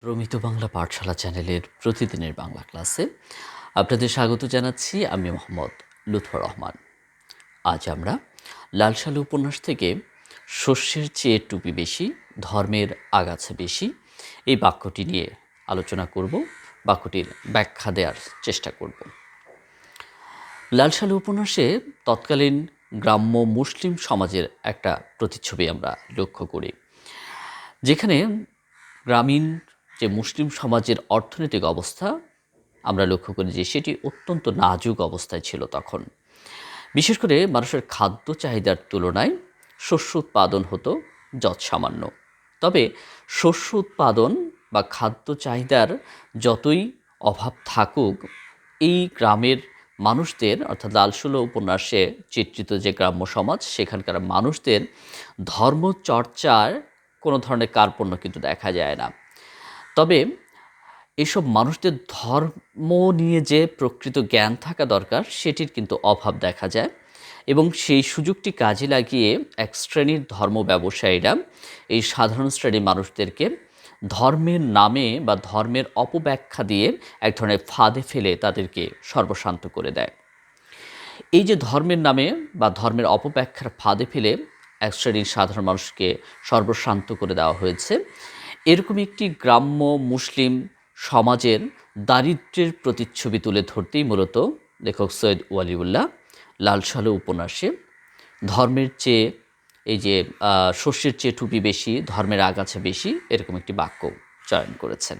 প্রমিত বাংলা পাঠশালা চ্যানেলের প্রতিদিনের বাংলা ক্লাসে আপনাদের স্বাগত জানাচ্ছি। আমি মোহাম্মদ লুৎফর রহমান। আজ আমরা লালসালু উপন্যাস থেকে শস্যের চেয়ে টুপি বেশি, ধর্মের আগাছা বেশি এই বাক্যটি নিয়ে আলোচনা করব। বাক্যটির ব্যাখ্যা দেওয়ার চেষ্টা করব। লালসালু উপন্যাসে তৎকালীন গ্রাম্য মুসলিম সমাজের একটা প্রতিচ্ছবি আমরা লক্ষ্য করি। যেখানে গ্রামীণ যে মুসলিম সমাজের অর্থনৈতিক অবস্থা, আমরা লক্ষ্য করি যে সেটি অত্যন্ত নাজুক অবস্থায় ছিল তখন। বিশেষ করে মানুষের খাদ্য চাহিদার তুলনায় শস্য উৎপাদন হতো যৎসামান্য তবে শস্য উৎপাদন বা খাদ্য চাহিদার যতই অভাব থাকুক, এই গ্রামের মানুষদের, অর্থাৎ লালসুলো উপন্যাসে চিত্রিত যে গ্রাম্য সমাজ, সেখানকার মানুষদের ধর্মচর্চার কোনো ধরনের কার্পণ্য কিন্তু দেখা যায় না। তবে এসব মানুষদের ধর্ম নিয়ে যে প্রকৃত জ্ঞান থাকা দরকার, সেটির কিন্তু অভাব দেখা যায় এবং সেই সুযোগটি কাজে লাগিয়ে এক শ্রেণির ধর্ম ব্যবসায়ীরা এই সাধারণ শ্রেণির মানুষদেরকে ধর্মের নামে বা ধর্মের অপব্যাখ্যা দিয়ে এক ধরনের ফাঁদে ফেলে তাদেরকে সর্বশান্ত করে দেয়। এই যে ধর্মের নামে বা ধর্মের অপব্যাখ্যার ফাঁদে ফেলে এক শ্রেণির সাধারণ মানুষকে সর্বশান্ত করে দেওয়া হয়েছে এরকম একটি গ্রাম্য মুসলিম সমাজের দারিদ্রের প্রতিচ্ছবি তুলে ধরতেই মূলত লেখক সৈয়দ ওয়ালিউল্লাহ লাল সালু উপন্যাসে। ধর্মের চেয়ে, এই যে শস্যের চেয়ে টুপি বেশি, ধর্মের আগাছা বেশি, এরকম একটি বাক্য চয়ন করেছেন।